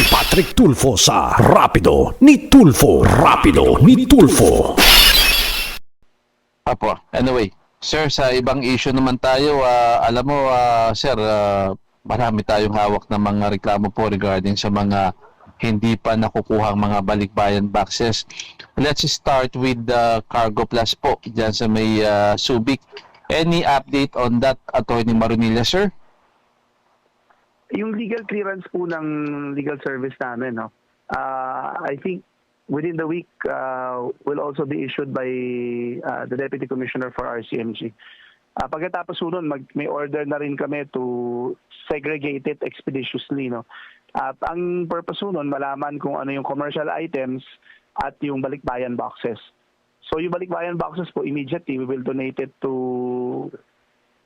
si Patrick Tulfo sa Rapido ni Tulfo. Rapido ni Tulfo. Apo, anyway, sir, sa ibang issue naman tayo, ah, alam mo, ah, sir, ah, marami tayong hawak na mga reklamo po regarding sa mga hindi pa nakukuhang mga balikbayan boxes. Let's start with the Cargo Plus po, dyan sa may ah, Subic. Any update on that, Attorney Maronilla, sir? Yung legal clearance po ng legal service namin, no, uh, I think within the week uh, will also be issued by uh, the Deputy Commissioner for RCMG. Uh, pagkatapos po nun, mag, may order na rin kami to segregate it expeditiously. No? At ang purpose po nun, malaman kung ano yung commercial items at yung balikbayan boxes. So yung balikbayan boxes po, immediately we will donate it to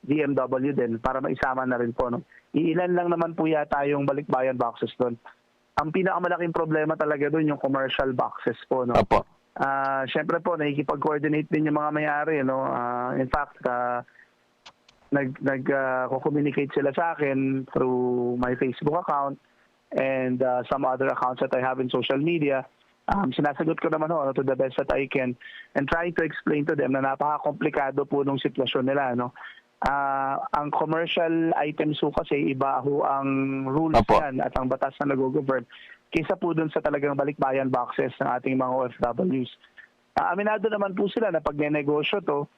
DMW din para maisama na rin po. No? Iilan lang naman po yata yung balikbayan boxes doon. Ang pinakamalaking problema talaga doon yung commercial boxes po. No? Apo. Ah, syempre po nakikipag-coordinate din yung mga may-ari no. Ah, in fact, ah, nag nag ah, communicate sila sa akin through my Facebook account and ah, some other accounts that I have in social media. Um, sinasagot ko naman ho, ano, to the best that I can and trying to explain to them na napaka-komplikado po nung sitwasyon nila no. Ah, ang commercial items ho kasi iba ho ang rules Apo. yan at ang batas na nag-govern kaysa po dun sa talagang balikbayan boxes ng ating mga OFWs. Ah, aminado naman po sila na pag negosyo to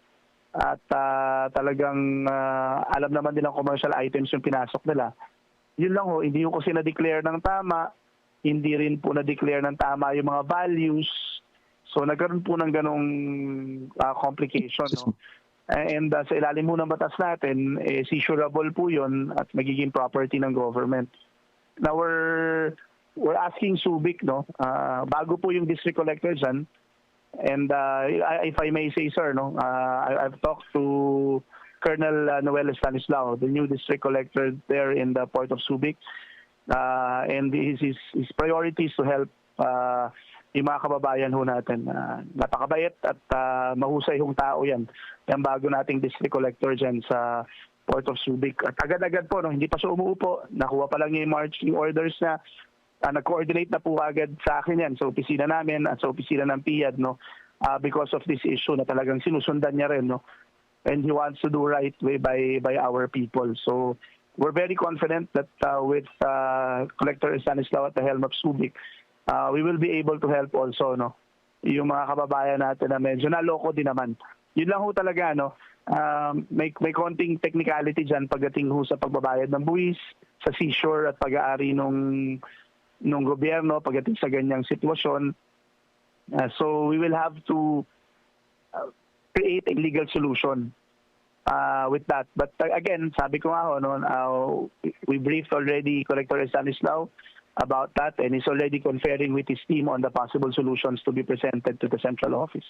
at ah, talagang ah, alam naman din ang commercial items yung pinasok nila. Yun lang ho, hindi yung kasi na-declare ng tama, hindi rin po na-declare ng tama yung mga values. So nagkaroon po ng ganong ah, complication. No? And ah, sa ilalim mo ng batas natin, eh, seizurable po yun at magiging property ng government. Now we're, we're asking Subic, no, ah, bago po yung district collector dyan, and uh, if I may say, sir, no, uh, I've talked to Colonel uh, Noel Stanislao, the new district collector there in the port of Subic, uh, and his, his, his priority is to help uh, yung mga kababayan ho natin. Uh, napakabait at uh, mahusay hong tao yan. Yung bago nating district collector dyan sa Port of Subic. At agad-agad po, no, hindi pa siya umuupo, nakuha pa lang niya yung marching orders na uh, nag-coordinate na po agad sa akin yan sa opisina namin at sa opisina ng PIAD no uh, because of this issue na talagang sinusundan niya rin no and he wants to do right way by by our people so we're very confident that uh, with uh, Collector Stanislaw at the helm of Subic uh, we will be able to help also no yung mga kababayan natin na medyo naloko din naman yun lang ho talaga no um, may may konting technicality diyan pagdating ho sa pagbabayad ng buwis sa seashore at pag-aari nung nung gobyerno pagdating sa ganyang sitwasyon. Uh, so we will have to uh, create a legal solution uh, with that. But uh, again, sabi ko nga ho, no, uh, we briefed already Collector Stanislaw about that and he's already conferring with his team on the possible solutions to be presented to the central office.